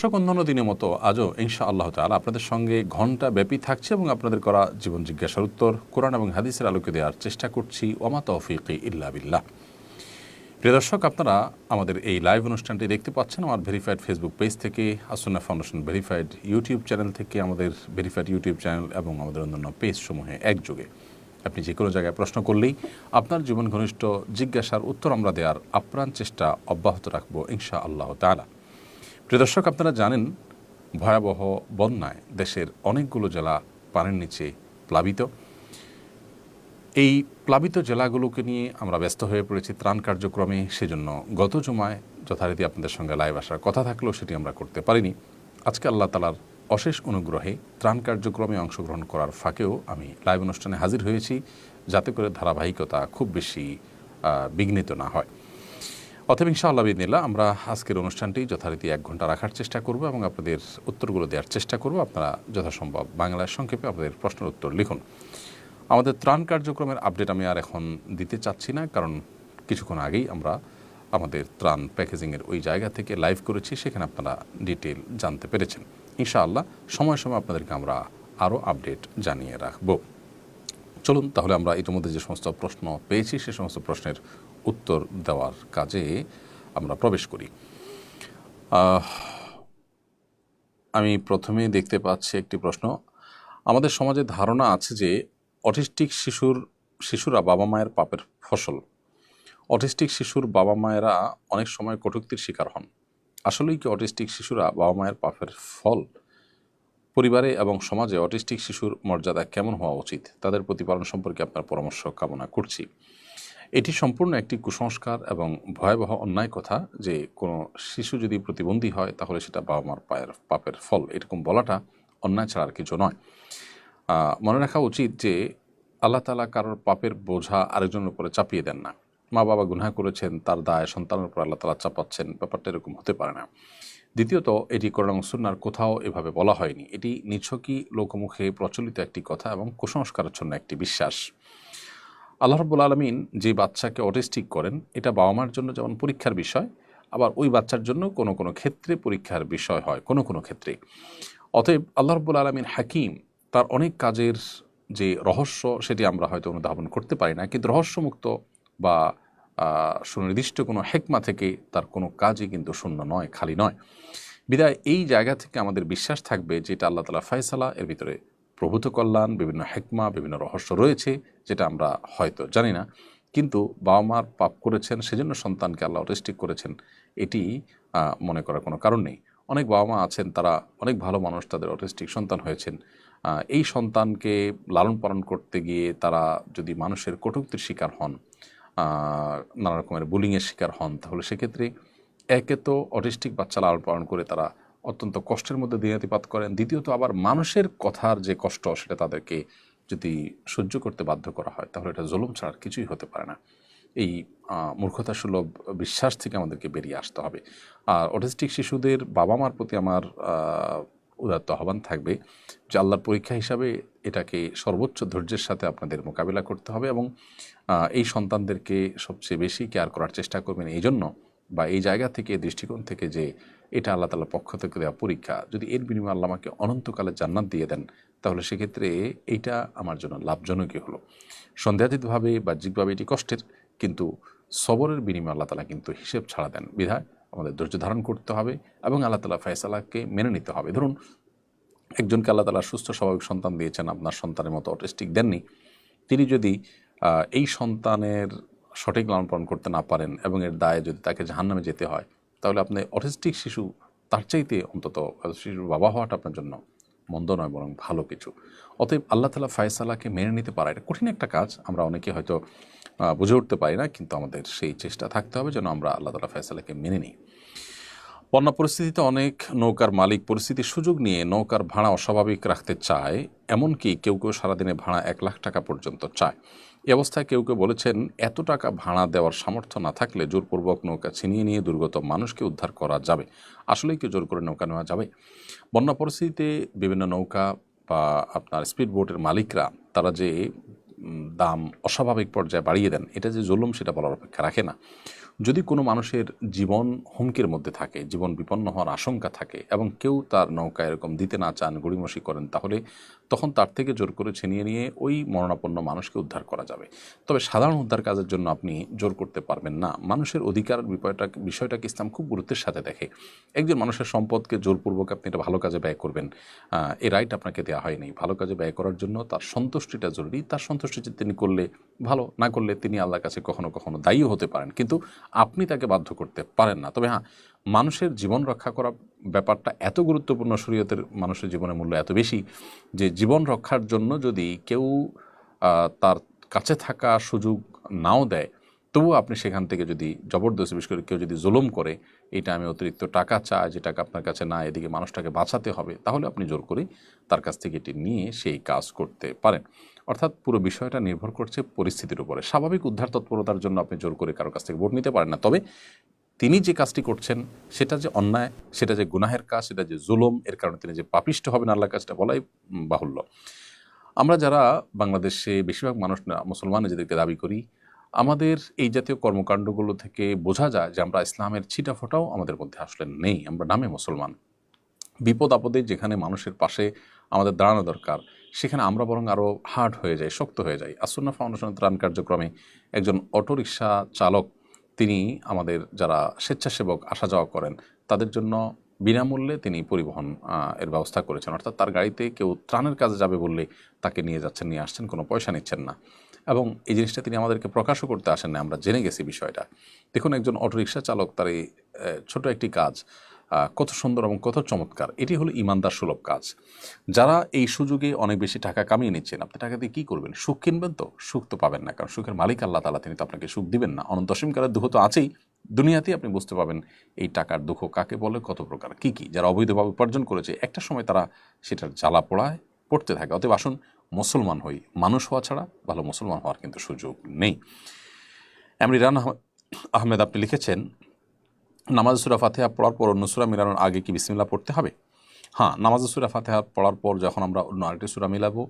দর্শক অন্যান্য দিনের মতো আজও ইনশা আল্লাহ তালা আপনাদের সঙ্গে ঘণ্টা ব্যাপী থাকছে এবং আপনাদের করা জীবন জিজ্ঞাসার উত্তর, কোরআন এবং হাদিসের আলোকে দেওয়ার চেষ্টা করছি। ওমা তৌফিক ইল্লা বিল্লাহ। প্রিয় দর্শক, আপনারা আমাদের এই লাইভ অনুষ্ঠানটি দেখতে পাচ্ছেন আমার ভেরিফাইড ফেসবুক পেজ থেকে, Asanna foundation verified YouTube channel থেকে, আমাদের ভেরিফাইড ইউটিউব চ্যানেল এবং আমাদের অন্যান্য পেজ সমূহে একযোগে। আপনি যে কোনো জায়গায় প্রশ্ন করলেই আপনার জীবন ঘনিষ্ঠ জিজ্ঞাসার উত্তর আমরা দেওয়ার আপ্রাণ চেষ্টা অব্যাহত রাখব ইনশা আল্লাহ তালা প্রিয় দর্শক, আপনারা জানেন ভয়াবহ বন্যায় দেশের অনেকগুলো জেলা পানির নিচে প্লাবিত। এই প্লাবিত জেলাগুলোকে নিয়ে আমরা ব্যস্ত হয়ে পড়েছি ত্রাণ কার্যক্রমে। সেজন্য গত জমায় যথারীতি আপনাদের সঙ্গে লাইভ আসার কথা থাকলেও সেটি আমরা করতে পারিনি। আজকে আল্লাহ তালার অশেষ অনুগ্রহে ত্রাণ কার্যক্রমে অংশগ্রহণ করার ফাঁকেও আমি লাইভ অনুষ্ঠানে হাজির হয়েছি, যাতে করে ধারাবাহিকতা খুব বেশি বিঘ্নিত না হয়। অতএব ইনশাআল্লাহ বিদিনিল্লাহ আমরা আজকের অনুষ্ঠানটি যথারীতি এক ঘণ্টা রাখার চেষ্টা করব এবং আপনাদের উত্তরগুলো দেওয়ার চেষ্টা করব। আপনারা যথাসম্ভব বাংলায় সংক্ষেপে আপনাদের প্রশ্নের উত্তর লিখুন। আমাদের ত্রাণ কার্যক্রমের আপডেট আমি আর এখন দিতে চাচ্ছি না, কারণ কিছুক্ষণ আগেই আমরা আমাদের ত্রাণ প্যাকেজিংয়ের ওই জায়গা থেকে লাইভ করেছি, সেখানে আপনারা ডিটেল জানতে পেরেছেন। ইনশাআল্লাহ সময় সময় আপনাদেরকে আমরা আরও আপডেট জানিয়ে রাখব। চলুন তাহলে আমরা ইতিমধ্যে যে সমস্ত প্রশ্ন পেয়েছি, সে সমস্ত প্রশ্নের উত্তর দেওয়ার কাজে আমরা প্রবেশ করি। আমি প্রথমে দেখতে পাচ্ছি একটি প্রশ্ন। আমাদের সমাজে ধারণা আছে যে অটিস্টিক শিশুর, শিশুরা বাবা মায়ের পাপের ফসল। অটিস্টিক শিশুর বাবা মায়েরা অনেক সময় কটূক্তির শিকার হন। আসলেই কি অটিস্টিক শিশুরা বাবা মায়ের পাপের ফল? পরিবারে এবং সমাজে অটিস্টিক শিশুর মর্যাদা কেমন হওয়া উচিত? তাদের প্রতিপালন সম্পর্কে আপনার পরামর্শ কামনা করছি। এটি সম্পূর্ণ একটি কুসংস্কার এবং ভয়াবহ অন্যায় কথা যে কোনো শিশু যদি প্রতিবন্ধী হয়, তাহলে সেটা বাবা মার পায়ের, পাপের ফল। এরকম বলাটা অন্যায় ছাড়া আর কিছু নয়। মনে রাখা উচিত যে আল্লাহ তালা কারোর পাপের বোঝা আরেকজনের উপরে চাপিয়ে দেন না। মা বাবা গুনাহ করেছেন, তার দায় সন্তানের উপর আল্লাহ তালা চাপাচ্ছেন, ব্যাপারটা এরকম হতে পারে না। দ্বিতীয়ত, এটি করোনা সুন্নার কোথাও এভাবে বলা হয়নি। এটি নিছকই লোকমুখে প্রচলিত একটি কথা এবং কুসংস্কারাচ্ছন্ন একটি বিশ্বাস। আল্লাহ রব্বুল আলমিন যে বাচ্চাকে অটিস্টিক করেন, এটা বাবা মার জন্য যেমন পরীক্ষার বিষয়, আবার ওই বাচ্চার জন্য কোনো কোনো ক্ষেত্রে পরীক্ষার বিষয় হয়, কোনো কোনো ক্ষেত্রে। অতএব আল্লাহ রব্বুল আলমিন হাকিম, তার অনেক কাজের যে রহস্য, সেটি আমরা হয়তো অনুধাবন করতে পারি না, কিন্তু রহস্যমুক্ত বা সুনির্দিষ্ট কোনো হেকমা থেকে তার কোনো কাজই কিন্তু শূন্য নয়, খালি নয়। বিদায়, এই জায়গা থেকে আমাদের বিশ্বাস থাকবে যেটা আল্লাহ তালা ফয়সালা এর ভিতরে প্রভূত কল্যাণ, বিভিন্ন হেকমা, বিভিন্ন রহস্য রয়েছে, যেটা আমরা হয়তো জানি না। কিন্তু বাবা মার পাপ করেছেন, সেজন্য সন্তানকে আল্লাহ অটিস্টিক করেছেন, এটি মনে করার কোনো কারণ নেই। অনেক বাবা মা আছেন, তারা অনেক ভালো মানুষ, তাদের অটিস্টিক সন্তান হয়েছেন। এই সন্তানকে লালন পালন করতে গিয়ে তারা যদি মানুষের কটুক্তির শিকার হন নানা রকমের বুলিংয়ের শিকার হন, তাহলে সেক্ষেত্রে একে তো অটিস্টিক বাচ্চা লালন পালন করে তারা অত্যন্ত কষ্টের মধ্যে দিনাতিপাত করেন। দ্বিতীয়ত আবার মানুষের কথার যে কষ্ট সেটা তাদেরকে যদি সহ্য করতে বাধ্য করা হয় তাহলে এটা জুলুম ছাড়া কিছুই হতে পারে না। এই আহ, মূর্খতাসুলভ বিশ্বাস থেকে আমাদেরকে বেরিয়ে আসতে হবে। আর অটিস্টিক শিশুদের বাবা মার প্রতি আমার উদাত্ত আহ্বান থাকবে যে আল্লাহর পরীক্ষা হিসাবে এটাকে সর্বোচ্চ ধৈর্যের সাথে আপনাদের মোকাবিলা করতে হবে এবং এই সন্তানদেরকে সবচেয়ে বেশি কেয়ার করার চেষ্টা করবেন। এই জন্য বা এই জায়গা থেকে দৃষ্টিকোণ থেকে যে এটা আল্লাহ তালার পক্ষ থেকে দেওয়া পরীক্ষা, যদি এর বিনিময়ে আল্লাহ আমাকে অনন্তকালে জান্নাত দিয়ে দেন, তাহলে সেক্ষেত্রে এইটা আমার জন্য লাভজনকই হলো। সন্দেহাতীতভাবে, বাহ্যিকভাবে এটি কষ্টের, কিন্তু সবরের বিনিময়ে আল্লাহ তালা কিন্তু হিসেব ছাড়া দেন। বিধায় আমাদের ধৈর্য ধারণ করতে হবে এবং আল্লাহ তালা ফয়সালাকে মেনে নিতে হবে। ধরুন, একজনকে আল্লাহ তালা সুস্থ, স্বাভাবিক সন্তান দিয়েছেন, আপনার সন্তানের মতো অটিস্টিক দেননি। তিনি যদি এই সন্তানের সঠিক লালন পালন করতে না পারেন এবং এর দায়ে যদি তাকে জাহান্নামে যেতে হয়, তাহলে আপনি অটিস্টিক শিশু, তার চাইতে অন্তত শিশুর বাবা হওয়াটা আপনার জন্য মন্দ নয়, বরং ভালো কিছু। অতএব আল্লাহ তালা ফায়সালাকে মেনে নিতে পারা, এটা কঠিন একটা কাজ। আমরা অনেকে হয়তো বুঝে উঠতে পারি না, কিন্তু আমাদের সেই চেষ্টা থাকতে হবে যেন আমরা আল্লাহ তালা ফায়সালাকে মেনে নিই। বন্যা পরিস্থিতিতে অনেক নৌকার মালিক পরিস্থিতির সুযোগ নিয়ে নৌকার ভাড়া অস্বাভাবিক রাখতে চায়, এমনকি কেউ কেউ সারাদিনে ভাড়া এক লাখ টাকা পর্যন্ত চায়। এই অবস্থায় কেউ কেউ বলেছেন, এত টাকা ভাড়া দেওয়ার সামর্থ্য না থাকলে জোরপূর্বক নৌকা ছিনিয়ে নিয়ে দুর্গত মানুষকে উদ্ধার করা যাবে। আসলেই কি জোর করে নৌকা নেওয়া যাবে? বন্যা পরিস্থিতিতে বিভিন্ন নৌকা বা আপনার স্পিড বোটের মালিকরা, তারা যে দাম অস্বাভাবিক পর্যায়ে বাড়িয়ে দেন, এটা যে জুলুম সেটা বলার অপেক্ষা রাখে না। যদি কোনো মানুষের জীবন হুমকির মধ্যে থাকে, জীবন বিপন্ন হওয়ার আশঙ্কা থাকে এবং কেউ তার নৌকা এরকম দিতে না চান, গড়িমসি করেন, তাহলে তখন তার থেকে জোর করে ছিনিয়ে নিয়ে ওই মরণাপন্ন মানুষকে উদ্ধার করা যাবে। তবে সাধারণ উদ্ধার কাজের জন্য আপনি জোর করতে পারবেন না। মানুষের অধিকার বিষয়টা, বিষয়টাকে ইসলাম খুব গুরুত্বের সাথে দেখে। একজন মানুষের সম্পদকে জোরপূর্বক আপনি এটা ভালো কাজে ব্যয় করবেন। এই রাইট আপনাকে দেওয়া হয়নি। ভালো কাজে ব্যয় করার জন্য তার সন্তুষ্টিটা জরুরি। তার সন্তুষ্টি যে তিনি করলে ভালো, না করলে তিনি আল্লাহর কাছে কখনো কখনো দায়ীও হতে পারেন। কিন্তু আপনি তাকে বাধ্য করতে পারেন না। তবে হ্যাঁ মানুষের জীবন রক্ষা করা ব্যাপারটা এত গুরুত্বপূর্ণ শরীয়তের মানুষের জীবনের মূল্য এত বেশি যে জীবন রক্ষার জন্য যদি কেউ তার কাছে থাকা সুযোগ নাও দেয়, তবুও আপনি সেখান থেকে যদি জবরদস্তি, বিশেষ করে কেউ যদি জুলুম করে এটা আমি অতিরিক্ত টাকা চাই, যে টাকা আপনার কাছে না এদিকে মানুষটাকে বাঁচাতে হবে, তাহলে আপনি জোর করে তার কাছ থেকে এটি নিয়ে সেই কাজ করতে পারেন। অর্থাৎ পুরো বিষয়টা নির্ভর করছে পরিস্থিতির উপরে। স্বাভাবিক উদ্ধার তৎপরতার জন্য আপনি জোর করে কারও কাছ থেকে ভোট নিতে পারেন না। তবে তিনি যে কাজটি করছেন, সেটা যে অন্যায়, সেটা যে গুনাহের কাজ, সেটা যে জুলুম, এর কারণে তিনি যে পাপিষ্ট হবেন, আল্লাহর কাজটা বলাই বাহুল্য। আমরা যারা বাংলাদেশে বেশিরভাগ মানুষ না, মুসলমান নিজেদেরকে দাবি করি, আমাদের এই জাতীয় কর্মকাণ্ডগুলো থেকে বোঝা যায় যে আমরা ইসলামের ছিটা ফোটাও আমাদের মধ্যে আসলে নেই। আমরা নামে মুসলমান। বিপদ আপদে যেখানে মানুষের পাশে আমাদের দাঁড়ানো দরকার, সেখানে আমরা বরং আরও হার্ড হয়ে যাই, শক্ত হয়ে যাই। আসন্না ফাউন্ডেশন ত্রাণ কার্যক্রমে একজন অটোরিকশা চালক তিনি আমাদের যারা স্বেচ্ছাসেবক আসা যাওয়া করেন, তাদের জন্য বিনামূল্যে তিনি পরিবহন এর ব্যবস্থা করেছেন। অর্থাৎ তার গাড়িতে কেউ ত্রাণের কাজে যাবে বললে তাকে নিয়ে যাচ্ছেন, নিয়ে আসছেন, কোনো পয়সা নিচ্ছেন না। এবং এই জিনিসটা তিনি আমাদেরকে প্রকাশও করতে আসেন না আমরা জেনে গেছি বিষয়টা। দেখুন, একজন অটোরিকশা চালক তার এই ছোটো একটি কাজ কত সুন্দর এবং কত চমৎকার। এটি হলো ইমানদার সুলভ কাজ। যারা এই সুযোগে অনেক বেশি টাকা কামিয়ে নিচ্ছেন, আপনি টাকা দিয়ে কী করবেন? সুখ কিনবেন তো? সুখ তো পাবেন না, কারণ সুখের মালিক আল্লাহ তালা তিনি তো আপনাকে সুখ দিবেন না। অনন্ত অসীমকালের দুঃখ তো আছেই। দুনিয়াতেই আপনি বুঝতে পাবেন এই টাকার দুঃখ কাকে বলে, কত প্রকার, কী কী। যারা অবৈধভাবে উপার্জন করেছে, একটা সময় তারা সেটার জ্বালা পোড়ায়, পড়তে থাকে। অতএব আসুন, মুসলমান হই। মানুষ হওয়া ছাড়া ভালো মুসলমান হওয়ার কিন্তু সুযোগ নেই। এমরিরান আহ- আহমেদ, আপনি লিখেছেন নামাজ সুরা ফাতেহা পড়ার পর অন্য সুরা মিলানোর আগে কি বিসমিল্লা পড়তে হবে? হ্যাঁ নামাজ সুরা ফাতেহা পড়ার পর যখন আমরা অন্য আরেকটি সুরা মিলাবো,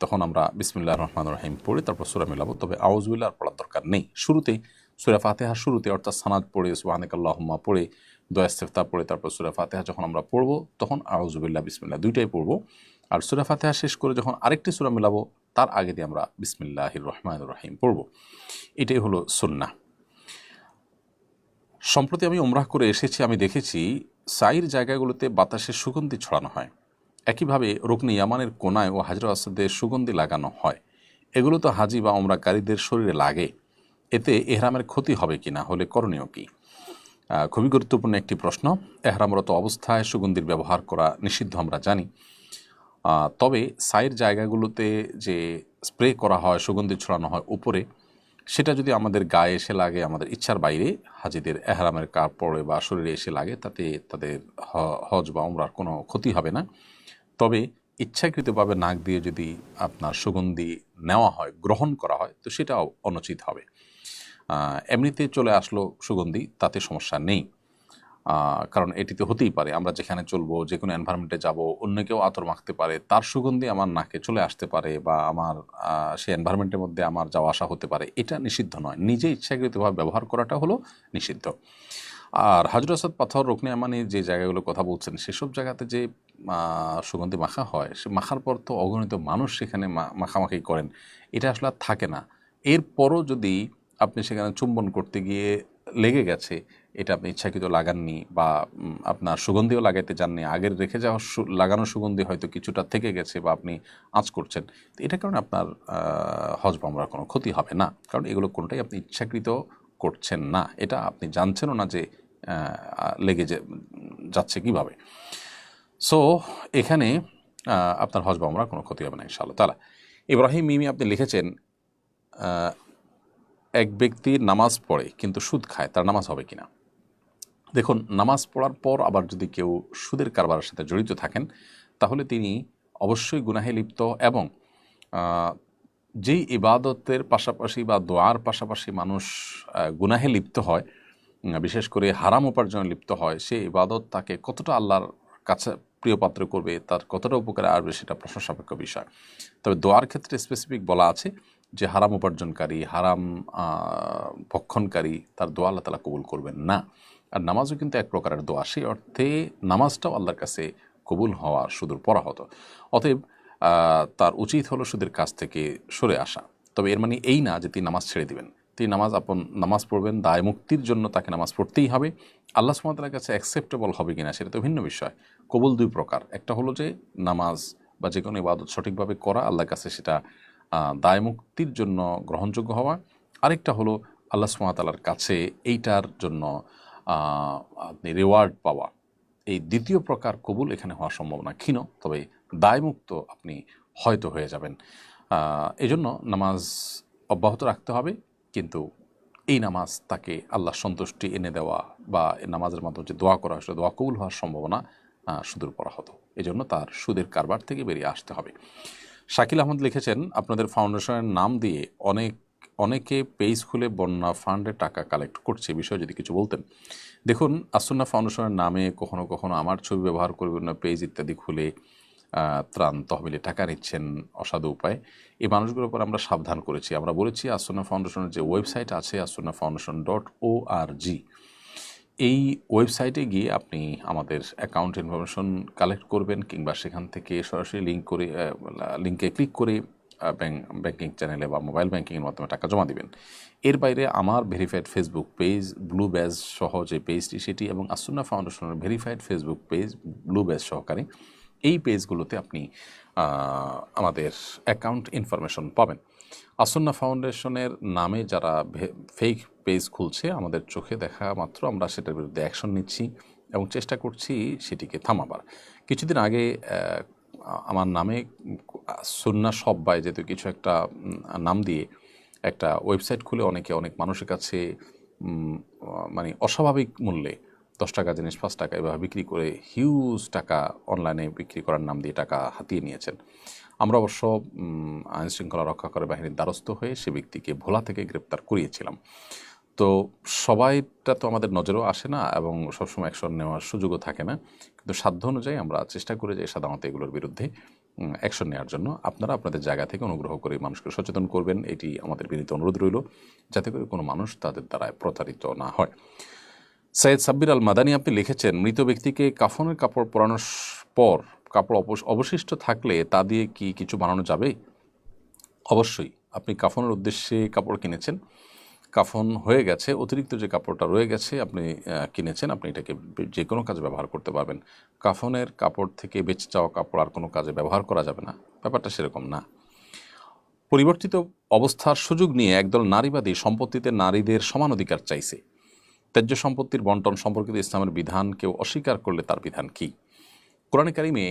তখন আমরা বিসমিল্লাহ রহমান রহিম পড়ে, তারপর সুরা মিলাবো। তবে আউজবিল্লা আর পড়ার দরকার নেই। শুরুতেই সুরা ফাতেহার শুরুতে অর্থাৎ সানাদ পড়ে সুহানিকাল্লাহম্মা পড়ে দয়াস্তেফতা পড়ে, তারপর সুরা ফাতেহা যখন আমরা পড়ব, তখন আউজবিল্লা বিসমিল্লা দুইটাই পড়ব। আর সুরা ফাতেহা শেষ করে যখন আরেকটি সুরা মিলাবো, তার আগে দিয়ে আমরা বিসমিল্লাহির রহমান রহিম পড়ব। এটাই হলো সুন্না সম্প্রতি আমি ওমরাহ করে এসেছি, আমি দেখেছি সাইর জায়গাগুলোতে বাতাসের সুগন্ধি ছড়ানো হয়। একইভাবে রুকনি ইয়ামানের কোনায় ও হাজরা আসাদের সুগন্ধি লাগানো হয়। এগুলো তো হাজি বা ওমরাকারীদের শরীরে লাগে। এতে এহরামের ক্ষতি হবে কি না, হলে করণীয় কি? খুবই গুরুত্বপূর্ণ একটি প্রশ্ন। এহরামরত অবস্থায় সুগন্ধির ব্যবহার করা নিষিদ্ধ আমরা জানি। তবে সাইর জায়গাগুলোতে যে স্প্রে করা হয়, সুগন্ধি ছড়ানো হয় উপরে সেটা যদি আমাদের গায়ে এসে লাগে, আমাদের ইচ্ছার বাইরে, হাজিদের এহরামের কাপড়ে বা শরীরে এসে লাগে, তাতে তাদের হজ বা উমরার কোনো ক্ষতি হবে না। তবে ইচ্ছাকৃতভাবে নাক দিয়ে যদি আপনার সুগন্ধি নেওয়া হয়, গ্রহণ করা হয়, তো সেটাও অনুচিত হবে। এমনিতে চলে আসলো সুগন্ধি, তাতে সমস্যা নেই। কারণ এটিতে হতেই পারে, আমরা যেখানে চলবো, যে কোনো এনভায়রনমেন্টে যাব, অন্য কেউ আতর মাখতে পারে, তার সুগন্ধি আমার নাকে চলে আসতে পারে বা আমার সেই এনভায়রনমেন্টের মধ্যে আমার যাওয়া আসা হতে পারে, এটা নিষিদ্ধ নয়। নিজে ইচ্ছাকৃতভাবে ব্যবহার করাটা হলো নিষিদ্ধ। আর হাজর আসাদ পাথর, রুকনি আমানি যে জায়গাগুলো কথা বলছেন, সেসব জায়গাতে যে সুগন্ধি মাখা হয়, সে মাখার পর তো অগণিত মানুষ সেখানে মাখামাখি করেন, এটা আসলে আর থাকে না। এরপরও যদি আপনি সেখানে চুম্বন করতে গিয়ে লেগে গেছে, এটা আপনি ইচ্ছাকৃত লাগাননি বা আপনার সুগন্ধিও লাগাইতে যাননি আগের রেখে যাওয়া লাগানো সুগন্ধি হয়তো কিছুটা থেকে গেছে বা আপনি আঁচ করছেন, তো এটার কারণে আপনার হজ বামরার কোনো ক্ষতি হবে না, কারণ এগুলো কোনোটাই আপনি ইচ্ছাকৃত করছেন না, এটা আপনি জানছেনও না যে লেগে যাচ্ছে কীভাবে। সো এখানে আপনার হজ বামরা কোনো ক্ষতি হবে না ইনশাআল্লাহ তালা ইব্রাহিম মিমি আপনি লিখেছেন এক ব্যক্তি নামাজ পড়ে, কিন্তু সুদ খায়, তার নামাজ হবে কিনা? দেখুন, নামাজ পড়ার পর আবার যদি কেউ সুদের কারবারের সাথে জড়িত থাকেন, তাহলে তিনি অবশ্যই গুনাহে লিপ্ত এবং যেই ইবাদতের পাশাপাশি বা দোয়ার পাশাপাশি মানুষ গুনাহে লিপ্ত হয় বিশেষ করে হারাম উপার্জনে লিপ্ত হয়, সে ইবাদত তাকে কতটা আল্লাহর কাছে প্রিয় পাত্র করবে, তার কতটা উপকারে আসবে, সেটা প্রশ্ন সাপেক্ষ বিষয়। তবে দোয়ার ক্ষেত্রে স্পেসিফিক বলা আছে যে হারাম উপার্জনকারী, হারাম ভক্ষণকারী, তার দোয়া আল্লাহ তালা কবুল করবেন না। আর নামাজও কিন্তু এক প্রকারের দোয়া। সেই অর্থে নামাজটাও আল্লাহর কাছে কবুল হওয়া সুদূর পরা হতো অতএব তার উচিত হলো সুদের কাছ থেকে সরে আসা। তবে এর মানে এই না যে তিনি নামাজ ছেড়ে দিবেন। তিনি নামাজ আপন, নামাজ পড়বেন, দায় মুক্তির জন্য তাকে নামাজ পড়তেই হবে। আল্লাহ সুমাতার কাছে অ্যাকসেপ্টেবল হবে কিনা সেটা তো ভিন্ন বিষয়। কবুল দুই প্রকার। একটা হলো যে নামাজ বা যে কোনো ইবাদত সঠিকভাবে করা আল্লাহর কাছে সেটা দায় মুক্তির জন্য গ্রহণযোগ্য হওয়া। আরেকটা হলো আল্লাহ সুমাতালার কাছে এইটার জন্য আপনি রেওয়ার্ড পাওয়া। এই দ্বিতীয় প্রকার কবুল এখানে হওয়ার সম্ভাবনা ক্ষীণ তবে দায়মুক্ত আপনি হয়তো হয়ে যাবেন। আহ, এই জন্য নামাজ অব্যাহত রাখতে হবে কিন্তু এই নামাজ তাকে আল্লাহ সন্তুষ্টি এনে দেওয়া বা নামাজের মাধ্যমে যে দোয়া করা হয় দোয়া কবুল হওয়ার সম্ভাবনা সুদূর পরা হতো এই জন্য তার সুদের কারবার থেকে বেরিয়ে আসতে হবে। শাকিল আহমদ লিখেছেন, আপনাদের ফাউন্ডেশনের নাম দিয়ে অনেক, অনেকে পেজ খুলে বন্যা ফান্ডে টাকা কালেক্ট করছে বিষয়ে যদি কিছু বলতেন। দেখুন, আসন্না ফাউন্ডেশনের নামে কখনো কখনো আমার ছবি ব্যবহার করে বিভিন্ন পেজ ইত্যাদি খুলে ত্রাণ তহবিলে টাকা নিচ্ছেন অসাধু উপায়। এই মানুষগুলোর উপর আমরা সাবধান করেছি। আমরা বলেছি, আসন্না ফাউন্ডেশনের যে ওয়েবসাইট আছে, আসন্না ফাউন্ডেশন ডট ও আর জি এই ওয়েবসাইটে গিয়ে আপনি আমাদের অ্যাকাউন্ট ইনফরমেশন কালেক্ট করবেন কিংবা সেখান থেকে সরাসরি লিঙ্ক করে লিঙ্কে ক্লিক করে ব্যাংক ব্যাংকিং চ্যানেলে বা মোবাইল ব্যাঙ্কিংয়ের মাধ্যমে টাকা জমা দিবেন। এর বাইরে আমার verified Facebook page blue badge সহ যে পেজটি সেটি এবং আসুন্না ফাউন্ডেশনের verified Facebook page blue badge সহকারে এই পেজগুলোতে আপনি আমাদের অ্যাকাউন্ট ইনফরমেশন পাবেন। আসন্না ফাউন্ডেশনের নামে যারা ফেক পেজ খুলছে, আমাদের চোখে দেখা মাত্র আমরা সেটার বিরুদ্ধে অ্যাকশন নিচ্ছি এবং চেষ্টা করছি সেটিকে থামাবার। কিছুদিন আগে আমার নামে সুন্না সব্বাই যেহেতু কিছু একটা নাম দিয়ে একটা ওয়েবসাইট খুলে অনেকে, অনেক মানুষের কাছে মানে অস্বাভাবিক মূল্যে দশ টাকা জিনিস, পাঁচ টাকা এভাবে বিক্রি করে হিউজ টাকা অনলাইনে বিক্রি করার নাম দিয়ে টাকা হাতিয়ে নিয়েছেন। আমরা অবশ্য উম, আইন শৃঙ্খলা রক্ষা করে বাহিনীর দ্বারস্থ হয়ে সে ব্যক্তিকে ভোলা থেকে গ্রেপ্তার করিয়েছিলাম। তো সবাইটা তো আমাদের নজরেও আসে না এবং সবসময় অ্যাকশন নেওয়ার সুযোগও থাকে না। কিন্তু সাধ্য অনুযায়ী আমরা চেষ্টা করে যাই সাধারণত এগুলোর বিরুদ্ধে অ্যাকশন নেওয়ার জন্য। আপনারা আপনাদের জায়গা থেকে অনুগ্রহ করে মানুষকে সচেতন করবেন। এটি আমাদের বিনীত অনুরোধ রইল যাতে করে কোনো মানুষ তাদের দ্বারা প্রতারিত না হয়। সৈয়দ সাব্বির আল মাদানী আপনি লিখেছেন মৃত ব্যক্তিকে কাফনের কাপড় পরানোর পর কাপড় অবশ- অবশিষ্ট থাকলে তা দিয়ে কি কিছু বানানো যাবে? অবশ্যই। আপনি কাফনের উদ্দেশ্যে কাপড় কিনেছেন। কাফন হয়ে গেছে, অতিরিক্ত যে কাপড়টা রয়ে গেছে আপনি কিনেছেন, আপনি এটাকে যে কোনো কাজে ব্যবহার করতে পারবেন। কাফনের কাপড় থেকে বেঁচে যাওয়া কাপড় আর কোনো কাজে ব্যবহার করা যাবে না। ব্যাপারটা সেরকম না। পরিবর্তিত অবস্থার সুযোগ নিয়ে একদল নারীবাদী সম্পত্তিতে নারীদের সমান অধিকার চাইছে। ত্যায্য সম্পত্তির বন্টন সম্পর্কিত ইসলামের বিধান কেউ অস্বীকার করলে তার বিধান কি? কোরআন কারিমে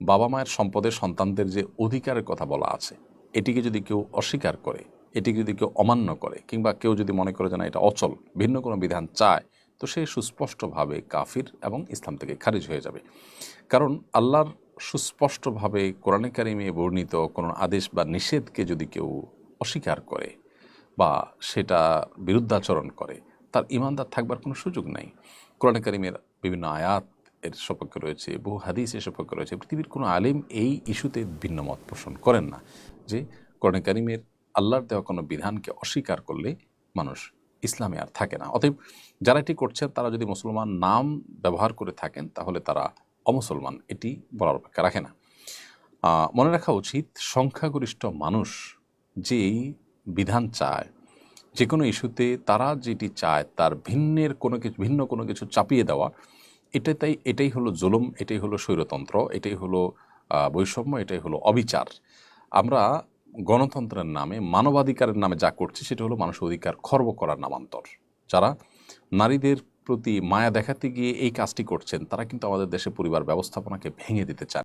বাবা মায়ের সম্পদের সন্তানদের যে অধিকারের কথা বলা আছে, এটিকে যদি কেউ অস্বীকার করে, এটিকে যদি কেউ অমান্য করে, কিংবা কেউ যদি মনে করে যে না, এটা অচল, ভিন্ন কোনো বিধান চায়, তো সে সুস্পষ্টভাবে কাফির এবং ইসলাম থেকে খারিজ হয়ে যাবে। কারণ আল্লাহর সুস্পষ্টভাবে কোরআনে কারিমে বর্ণিত কোনো আদেশ বা নিষেধকে যদি কেউ অস্বীকার করে বা সেটা বিরুদ্ধাচরণ করে, তার ইমানদার থাকবার কোনো সুযোগ নাই। কোরআনে কারিমের বিভিন্ন আয়াত এর সপক্ষে রয়েছে, বহু হাদিস এর সপক্ষে রয়েছে। পৃথিবীর কোনো আলেম এই ইস্যুতে ভিন্ন মত পোষণ করেন না যে কোরআনে কারিমের আল্লাহর দেওয়া কোনো বিধানকে অস্বীকার করলে মানুষ ইসলামে আর থাকে না। অতএব যারা এটি করছেন, তারা যদি মুসলমান নাম ব্যবহার করে থাকেন, তাহলে তারা অমুসলমান। এটি বলার অপেক্ষা রাখে না। মনে রাখা উচিত, সংখ্যাগরিষ্ঠ মানুষ যেই বিধান চায় যে কোনো ইস্যুতে তারা যেটি চায়, তার ভিন্নের কোনো কিছু, ভিন্ন কোনো কিছু চাপিয়ে দেওয়া এটা তাই, এটাই হলো জুলুম, এটাই হলো স্বৈরতন্ত্র, এটাই হলো বৈষম্য, এটাই হলো অবিচার। আমরা গণতন্ত্রের নামে, মানবাধিকারের নামে যা করছি, সেটা হলো মানুষ অধিকার খর্ব করার নামান্তর। যারা নারীদের প্রতি মায়া দেখাতে গিয়ে এই কাজটি করছেন, তারা কিন্তু আমাদের দেশে পরিবার ব্যবস্থাপনাকে ভেঙে দিতে চান